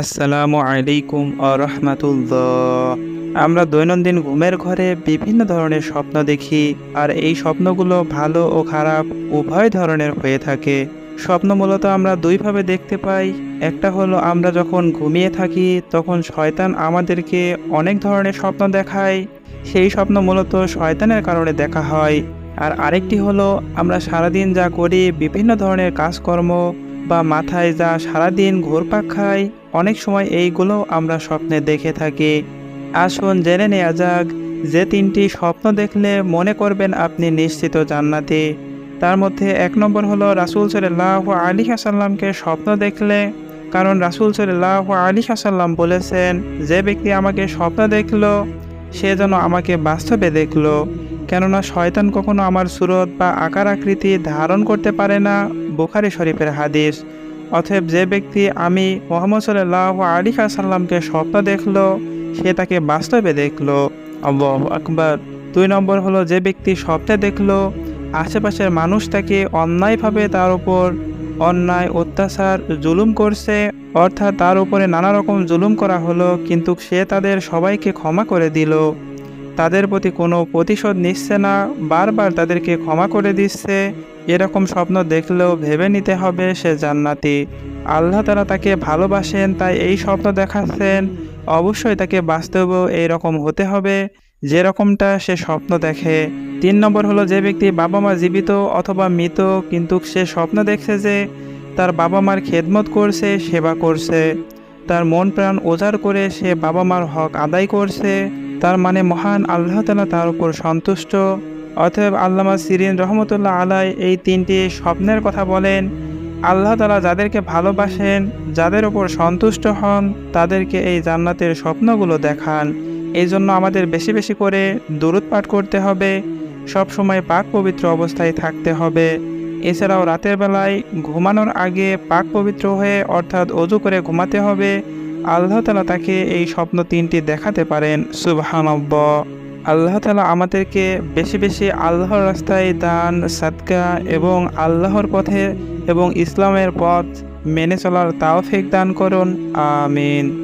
আসসালামু আলাইকুম আরহামাতুল্লাহ আমরা দৈনন্দিন ঘুমের ঘরে বিভিন্ন ধরনের স্বপ্ন দেখি, আর এই স্বপ্নগুলো ভালো ও খারাপ উভয় ধরনের হয়ে থাকে। স্বপ্ন মূলত আমরা দুইভাবে দেখতে পাই। একটা হলো আমরা যখন ঘুমিয়ে থাকি, তখন শয়তান আমাদেরকে অনেক ধরনের স্বপ্ন দেখায়। সেই স্বপ্ন মূলত শয়তানের কারণে দেখা হয়। আর আরেকটি হলো আমরা সারাদিন যা করি, বিভিন্ন ধরনের কাজকর্ম বা মাথায় যা সারাদিন ঘুরপাক খায়, অনেক সময় এইগুলো আমরা স্বপ্নে দেখে থাকি। আসুন জেনে নেওয়া যাক, যে তিনটি স্বপ্ন দেখলে মনে করবেন আপনি নিশ্চিত জান্নাতি। তার মধ্যে এক নম্বর হলো রাসুল সাল্লাহ আলী হাসাল্লামকে স্বপ্ন দেখলে। কারণ রাসুল সাল্লাহ আলী হাসাল্লাম বলেছেন, যে ব্যক্তি আমাকে স্বপ্ন দেখল, সে যেন আমাকে বাস্তবে দেখল। কেননা শয়তান কখনো আমার সুরত বা আকার আকৃতি ধারণ করতে পারে না। বুখারি শরীফের হাদিস। অতএব যে ব্যক্তি আমি মোহাম্মদ সাল্লাহ আলী সাল্লামকে স্বপ্ন দেখল, সে তাকে বাস্তবে দেখল। আল্লাহ আকবার। দুই নম্বর হলো যে ব্যক্তি স্বপ্নে দেখল, আশেপাশের মানুষ তাকে অন্যায়ভাবে তার উপর অন্যায়, অত্যাচার, জুলুম করছে, অর্থাৎ তার উপরে নানা রকম জুলুম করা হলো, কিন্তু সে তাদের সবাইকে ক্ষমা করে দিল। তাদের প্রতি কোনো প্রতিশোধ নিচ্ছে না, বারবার তাদেরকে ক্ষমা করে দিচ্ছে। এরকম স্বপ্ন দেখলেও ভেবে নিতে হবে সে জান্নাতি। আল্লাহ তারা তাকে ভালোবাসেন, তাই এই স্বপ্ন দেখাচ্ছেন। অবশ্যই তাকে বাস্তবেও এইরকম হতে হবে। যেরকমটা সে স্বপ্ন দেখে। তিন নম্বর হলো যে ব্যক্তি বাবা মা জীবিত অথবা মৃত, কিন্তু সে স্বপ্ন দেখছে যে তার বাবা মার খেদমত করছে, সেবা করছে। তার মন প্রাণ ওজার করে সে বাবা মার হক আদায় করছে। তার মানে মহান আল্লাহ তালা তার উপর সন্তুষ্ট। অতএব আল্লামা সিরিন রহমতুল্লাহ আলাই এই তিনটি স্বপ্নের কথা বলেন। আল্লাহ তালা যাদেরকে ভালোবাসেন, যাদের ওপর সন্তুষ্ট হন, তাদেরকে এই জান্নাতের স্বপ্নগুলো দেখান। এই জন্য আমাদের বেশি বেশি করে দূরত পাঠ করতে হবে, সব সময় পাক পবিত্র অবস্থায় থাকতে হবে। এছাড়াও রাতের বেলায় ঘুমানোর আগে পাক পবিত্র হয়ে অর্থাৎ অজু করে ঘুমাতে হবে। আল্লাহ তালা তাকে এই স্বপ্ন তিনটি দেখাতে পারেন। সুবহানব্ব আল্লাহ তালা আমাদেরকে বেশি বেশি আল্লাহর রাস্তায় দান, সাদকা এবং আল্লাহর পথে এবং ইসলামের পথ মেনে চলার তাওফিক দান করুন। আমিন।